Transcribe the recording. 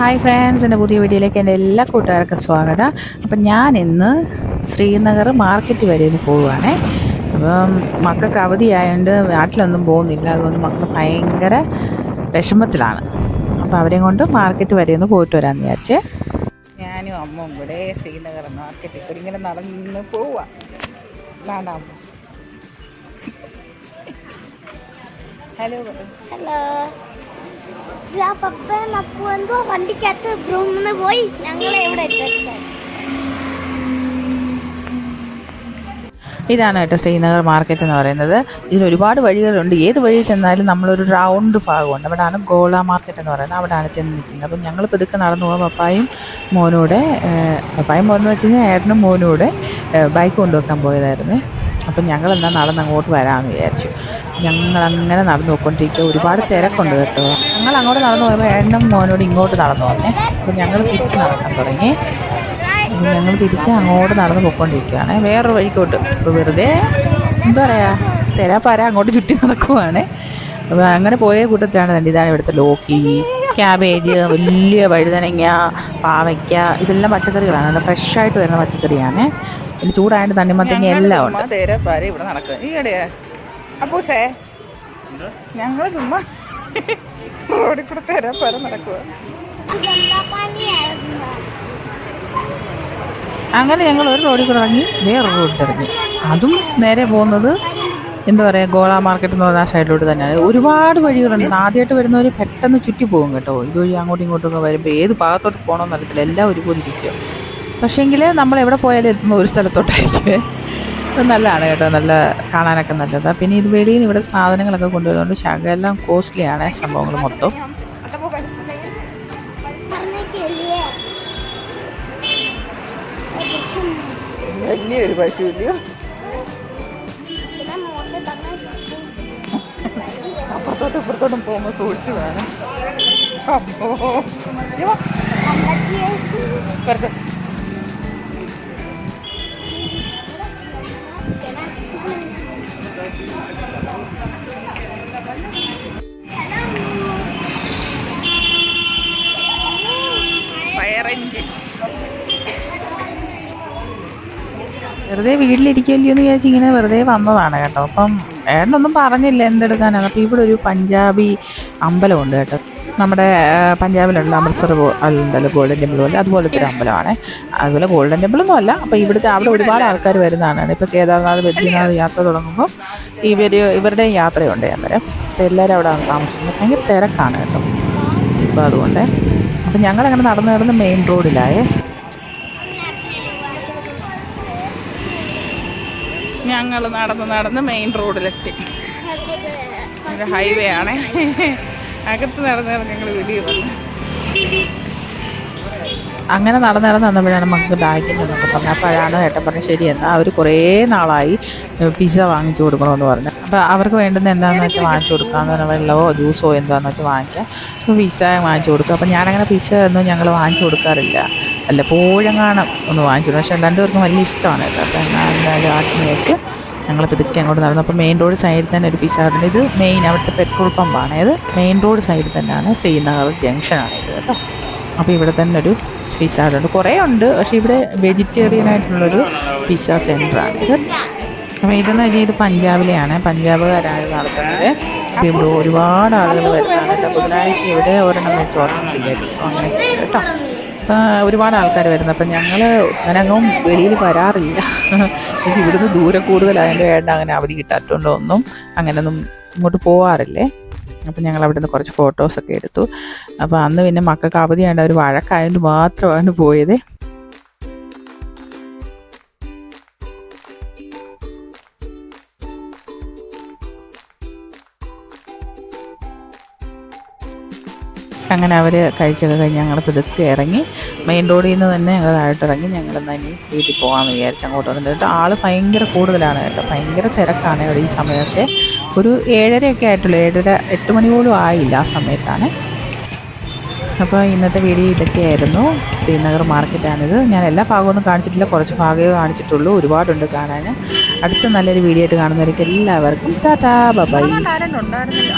Hi friends എന്റെ പുതിയ വീഡിയോയിലേക്ക് എന്റെ എല്ലാ കൂട്ടുകാർക്കും സ്വാഗതം. അപ്പം ഞാൻ ഇന്ന് ശ്രീനഗർ മാർക്കറ്റ് വരെ ഒന്ന് പോവുകയാണേ. അപ്പം മക്കൾക്ക് അവധിയായതുകൊണ്ട് നാട്ടിലൊന്നും പോകുന്നില്ല. അതുകൊണ്ട് മക്കൾ ഭയങ്കര വിഷമത്തിലാണ്. അപ്പോൾ അവരെയും കൊണ്ട് മാർക്കറ്റ് വരെ ഒന്ന് പോയിട്ട് വരാമെന്ന് വിചാരിച്ചേ. ഞാനും അമ്മയും കൂടെ ശ്രീനഗർ മാർക്കറ്റിൽ കൂടി ഇങ്ങനെ നടന്ന് പോവാ. കാണാം ഹലോ ഹലോ എന്തോ വണ്ടിക്കകത്ത് ബ്രൂമിന്ന് പോയി. ഇവിടെ എത്തിച്ചത് ഇതാണ് കേട്ടോ ശ്രീനഗർ മാർക്കറ്റ് എന്ന് പറയുന്നത്. ഇതിൽ ഒരുപാട് വഴികളുണ്ട്. ഏത് വഴി ചെന്നാലും നമ്മളൊരു റൗണ്ട് ഭാഗമുണ്ട്. അവിടെയാണ് ഗോള മാർക്കറ്റ് എന്ന് പറയുന്നത്. അവിടെയാണ് ചെന്ന് നിൽക്കുന്നത്. അപ്പം ഞങ്ങൾ പതുക്കെ നടന്നു പോകുമ്പോൾ പപ്പായും മോനൂടെ പപ്പായും മോനെന്ന് വെച്ച് കഴിഞ്ഞാൽ ഏട്ടനും മോനൂടെ ബൈക്ക് കൊണ്ടുവെക്കാൻ പോയതായിരുന്നു. അപ്പം ഞങ്ങൾ എന്നാൽ നടന്ന് അങ്ങോട്ട് വരാമെന്ന് വിചാരിച്ചു. ഞങ്ങൾ അങ്ങനെ നടന്നു പോയിക്കൊണ്ടിരിക്കുക. ഒരുപാട് തിരക്കുണ്ട് കേട്ടോ. ഞങ്ങൾ അങ്ങോട്ട് നടന്നു പോയപ്പോൾ എണ്ണം മോനോട് ഇങ്ങോട്ട് നടന്നു വന്നേ. അപ്പം ഞങ്ങൾ തിരിച്ച് നടക്കാൻ തുടങ്ങി. ഞങ്ങൾ തിരിച്ച് അങ്ങോട്ട് നടന്ന് പോയിക്കൊണ്ടിരിക്കുകയാണ്. വേറൊരു വഴിക്കോട്ട്. ഇപ്പോൾ വെറുതെ എന്താ പറയുക തെരാപ്പാര അങ്ങോട്ട് ചുറ്റി നടക്കുവാണ്. അപ്പോൾ അങ്ങനെ പോയ കൂട്ടത്തിലാണ് തന്നെ ഇതാണ് ഇവിടുത്തെ ലോക്കി ക്യാബേജ് വലിയ വഴുതനങ്ങ പാവയ്ക്ക ഇതെല്ലാം പച്ചക്കറികളാണ്. നല്ല ഫ്രഷായിട്ട് വരുന്ന പച്ചക്കറിയാണ്. പിന്നെ ചൂടായിട്ട് തണ്ണിമത്തങ്ങ എല്ലാം ഉണ്ട്. തേരാപ്പാര ഇവിടെ നടക്കുക ഈയിടെയാ അപ്പൂസേ ഞങ്ങൾ ചുമ്മാ റോഡിൽ കൂടെ തേരാപ്പാര നടക്കുക ഇതെന്താ പനിയായിരുന്നു അങ്ങനെ ഞങ്ങൾ ഒരു റോഡിൽ കൂടെ ഇറങ്ങി വേറൊരു റോഡിൽ ഇറങ്ങി. അതും നേരെ പോകുന്നത് എന്താ പറയുക ഗോള മാർക്കറ്റ് എന്ന് പറഞ്ഞ ആ സൈഡിലോട്ട് തന്നെയാണ്. ഒരുപാട് വഴികളുണ്ട്. ആദ്യമായിട്ട് വരുന്നവർ പെട്ടെന്ന് ചുറ്റി പോകും കേട്ടോ. ഇതുവഴി അങ്ങോട്ടും ഇങ്ങോട്ടും ഒക്കെ വരുമ്പോൾ ഏത് ഭാഗത്തോട്ട് പോകണമെന്ന് അറിയത്തില്ല. എല്ലാം ഒരുപോലെ ഇരിക്കും പക്ഷേങ്കിൽ നമ്മൾ എവിടെ പോയാലും എത്തുമ്പോൾ ഒരു സ്ഥലത്തോട്ടായിരിക്കും അത് നല്ലതാണ് കേട്ടോ നല്ല കാണാനൊക്കെ നല്ലതാണ് പിന്നെ ഇത് വെളിയിൽ നിന്ന് ഇവിടെ സാധനങ്ങളൊക്കെ കൊണ്ടുവരുന്നുണ്ട്. ശകലം കോസ്റ്റ്ലിയാണ് സംഭവങ്ങൾ മൊത്തം. വലിയൊരു പശു ഇല്ലയോ പിന്നെ മോട്ട് തന്നെ അപ്പുറത്തോട്ടും ഇപ്പുറത്തോട്ടും പോകുമ്പോൾ സൂക്ഷിച്ച് വേണം. അപ്പോ വെറുതെ വീട്ടിലിരിക്കുമല്ലോ എന്ന് വിചാരിച്ച് ഇങ്ങനെ വെറുതെ വന്നതാണ് കേട്ടോ. അപ്പം ഏട്ടനൊന്നും പറഞ്ഞില്ല എന്തെടുക്കാനാണ് അപ്പോൾ ഇവിടെ ഒരു പഞ്ചാബി അമ്പലമുണ്ട് കേട്ടോ. നമ്മുടെ പഞ്ചാബിലുള്ള അമൃത്സർ ഉണ്ടല്ലോ ഗോൾഡൻ ടെമ്പിൾ പോലെ. അതുപോലത്തെ ഒരു അമ്പലമാണ്. അതുപോലെ ഗോൾഡൻ ടെമ്പിൾ ഒന്നും അല്ല. അപ്പോൾ ഇവിടുത്തെ അവിടെ ഒരുപാട് ആൾക്കാർ വരുന്നതാണ്. ഇപ്പോൾ കേദാർനാഥ് ബദ്രീനാഥ് യാത്ര തുടങ്ങുമ്പോൾ ഇവർ ഇവരുടെ യാത്രയുണ്ട് അന്നേരം അപ്പോൾ എല്ലാവരും അവിടെ താമസിക്കുന്നത് ഭയങ്കര തിരക്കാണ് കേട്ടോ. അപ്പോൾ അതുകൊണ്ട് അപ്പം ഞങ്ങളങ്ങനെ നടന്നു നടന്ന് മെയിൻ റോഡിലായേ ഞങ്ങൾ നടന്ന് നടന്ന് മെയിൻ റോഡിലെത്തി ഒരു ഹൈവേ ആണേ. അകത്ത് നടന്ന് ഞങ്ങൾ വീഡിയോ വന്നു. അങ്ങനെ നടന്ന് നടന്ന് വന്നപ്പോഴാണ് നമുക്ക് പറഞ്ഞത്. പറഞ്ഞു അപ്പോഴാണ് ഏട്ടൻ പറഞ്ഞു ശരി എന്നാൽ അവർ കുറേ നാളായി പിസ്സ വാങ്ങിച്ചു കൊടുക്കണമെന്ന് പറഞ്ഞു. അപ്പോൾ അവർക്ക് വേണ്ടുന്ന എന്താണെന്ന് വെച്ചാൽ വാങ്ങിച്ചു കൊടുക്കാമെന്ന് പറഞ്ഞാൽ വെള്ളമോ ജ്യൂസോ എന്താണെന്ന് വെച്ചാൽ വാങ്ങിക്കാം. അപ്പോൾ പിസ്സ വാങ്ങിച്ചു കൊടുക്കുക അപ്പോൾ ഞാനങ്ങനെ പിസ്സ ഒന്നും ഞങ്ങൾ വാങ്ങിച്ചു കൊടുക്കാറില്ല. വല്ലപ്പോഴെങ്ങാനും ഒന്ന് വാങ്ങിച്ചു പക്ഷേ രണ്ടുപേർക്കും വലിയ ഇഷ്ടമാണ് കേട്ടോ. അപ്പോൾ എന്നാൽ എന്തായാലും ആട്ടിന് വെച്ച് ഞങ്ങൾ പിതുക്കെ അങ്ങോട്ട് നടന്നു. അപ്പോൾ മെയിൻ റോഡ് സൈഡിൽ തന്നെ ഒരു പിസ്സ ഉണ്ട്. ഇത് മെയിൻ അവിടുത്തെ പെട്രോൾ പമ്പാണ് ഇത് മെയിൻ റോഡ് സൈഡിൽ തന്നെയാണ് ശ്രീനഗർ ജംഗ്ഷനാണ് ഇത് കേട്ടോ. അപ്പോൾ ഇവിടെ തന്നെ ഒരു പിസ്സ ഹട്ടുണ്ട് കുറേ ഉണ്ട്. പക്ഷേ ഇവിടെ വെജിറ്റേറിയൻ ആയിട്ടുള്ളൊരു പിസ്സ സെന്ററാണ് ഇത് അപ്പോൾ ഇതെന്ന് വെച്ചാൽ ഇത് പഞ്ചാബിലെയാണ്. പഞ്ചാബുകാരാണ് നടത്തുന്നത്. ഇവിടെ ഒരുപാട് ആളുകൾ വരുന്നതാണ്. കേട്ടോ ബുധനാഴ്ച ഇവിടെ ഒരെണ്ണം വെച്ച് ചെയ്യായിരിക്കും അങ്ങനെ കേട്ടോ. ഒരുപാട് ആൾക്കാർ വരുന്നത്. അപ്പം ഞങ്ങൾ അങ്ങനങ്ങും വെളിയിൽ വരാറില്ല. പക്ഷേ ഇവിടുന്ന് ദൂരെ കൂടുതലായതിന്റെ വേണ്ട. അങ്ങനെ അവധി കിട്ടാത്തതുകൊണ്ടോ ഒന്നും അങ്ങനെയൊന്നും ഇങ്ങോട്ട് പോവാറില്ലേ. അപ്പം ഞങ്ങൾ അവിടെ നിന്ന് കുറച്ച് ഫോട്ടോസൊക്കെ എടുത്തു. അപ്പോൾ അന്ന് പിന്നെ മക്കൾക്ക് അവധിയാണ്ട് അവർ വഴക്കായതുകൊണ്ട് മാത്രമാണ് പോയത്. അങ്ങനെ അവർ കഴിച്ചൊക്കെ കഴിഞ്ഞ് ഞങ്ങൾ പുതുക്കി ഇറങ്ങി മെയിൻ റോഡിൽ നിന്ന് തന്നെ ഞങ്ങൾ താഴോട്ട് ഇറങ്ങി ഞങ്ങൾ ഇനി വീട്ടിൽ പോകാമെന്ന് വിചാരിച്ച് അങ്ങോട്ട് വന്നിട്ട് ആൾ ഭയങ്കര കൂടുതലാണ് കേട്ടോ ഭയങ്കര തിരക്കാണ് ഈ സമയത്തെ ഒരു ഏഴരയൊക്കെ ആയിട്ടുള്ളൂ ഏഴര എട്ട് മണി പോലും ആയില്ല ആ സമയത്താണ് അപ്പോൾ ഇന്നത്തെ വീഡിയോ ഇതൊക്കെയായിരുന്നു ശ്രീനഗർ മാർക്കറ്റാണിത് ഞാൻ എല്ലാ ഭാഗമൊന്നും കാണിച്ചിട്ടില്ല കുറച്ച് ഭാഗമേ കാണിച്ചിട്ടുള്ളൂ ഒരുപാടുണ്ട് കാണാൻ അടുത്ത നല്ലൊരു വീഡിയോ ആയിട്ട് കാണുന്നവർക്ക് എല്ലാവർക്കും ടാറ്റാ ബൈ ഉണ്ടായിരുന്നില്ല